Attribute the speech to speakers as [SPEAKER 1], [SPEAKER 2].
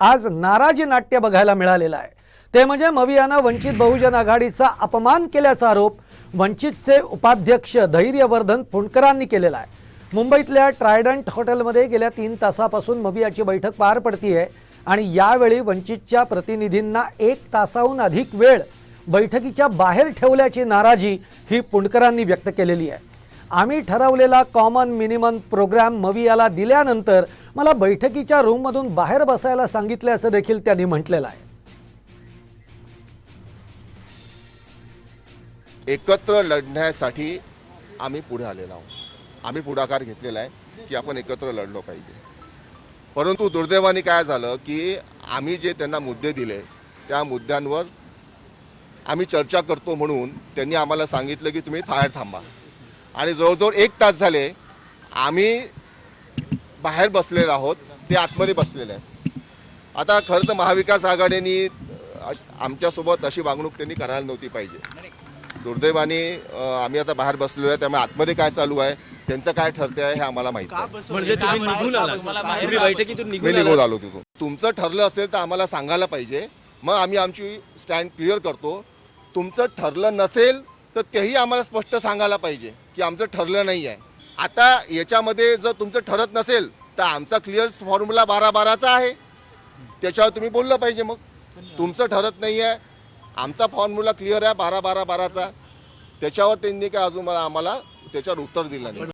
[SPEAKER 1] आज नाराजी नाट्य बघायला मिळालेलं आहे. ते म्हणजे मवियानं वंचित बहुजन आघाडीचा अपमान केल्याचा आरोप वंचितचे उपाध्यक्ष धैर्यवर्धन फुंडकरांनी केलेला आहे. मुंबईतल्या ट्रायडंट हॉटेलमध्ये गेल्या तीन तासापासून मवियाची बैठक पार पडतीये आणि यावेळी वंचितच्या प्रतिनिधींना एक तासाहून अधिक वेळ बैठकीच्या बाहेर ठेवल्याची नाराजी ही पुंडकरांनी व्यक्त केलेली आहे. आम्ही ठरवलेला कॉमन मिनिमम प्रोग्राम मवियाला दिल्यानंतर मला बैठकीच्या रूममधून बाहेर बसायला सांगितल्याचं देखील त्यांनी म्हटलेलं आहे.
[SPEAKER 2] एकत्र लढण्यासाठी आम्ही पुढे आलेलो आहोत. आम्ही पुढाकार घेतलेला आहे की आपण एकत्र लढलो पाहिजे. परंतु दुर्दैवाने काय झालं की आम्ही जे त्यांना मुद्दे दिले त्या मुद्द्यांवर आम्ही चर्चा करतो म्हणून त्यांनी आम्हाला सांगितलं की तुम्ही थायर थांबा. आणि जवळजवळ एक तास झाले आम्ही बाहेर बसलेलो आहोत ते आतमध्ये बसलेले आहेत. आता खरं तर महाविकास आघाडीने आमच्यासोबत अशी वागणूक त्यांनी करायला नव्हती पाहिजे. दुर्दैवाने आम्ही आता बाहेर बसलेलो आहे त्यामुळे आतमध्ये काय चालू आहे त्यांचं काय ठरते आहे हे आम्हाला माहिती आहे
[SPEAKER 3] म्हणजे तुम्ही निघून आला? तुम्ही बैठकीतून
[SPEAKER 2] मी
[SPEAKER 3] निघून
[SPEAKER 2] निघून
[SPEAKER 3] आला?
[SPEAKER 2] आलो तिथून. तुमचं ठरलं असेल तर आम्हाला सांगायला पाहिजे. मग आम्ही आमची स्टँड क्लिअर करतो. तुमचं ठरलं नसेल तर तेही आम्हाला स्पष्ट सांगायला पाहिजे की आमचं ठरलं नाही आहे. आता याच्यामध्ये जर तुमचं ठरत नसेल तर आमचा क्लिअर फॉर्म्युला बारा बाराचा आहे. त्याच्यावर तुम्ही बोललं पाहिजे मग. तुमचं ठरत नाही आहे. आमचा फॉर्म्युला क्लिअर आहे बारा बारा बाराचा त्याच्यावर त्यांनी काय अजून मला आम्हाला त्याच्यावर उत्तर दिलं नाही.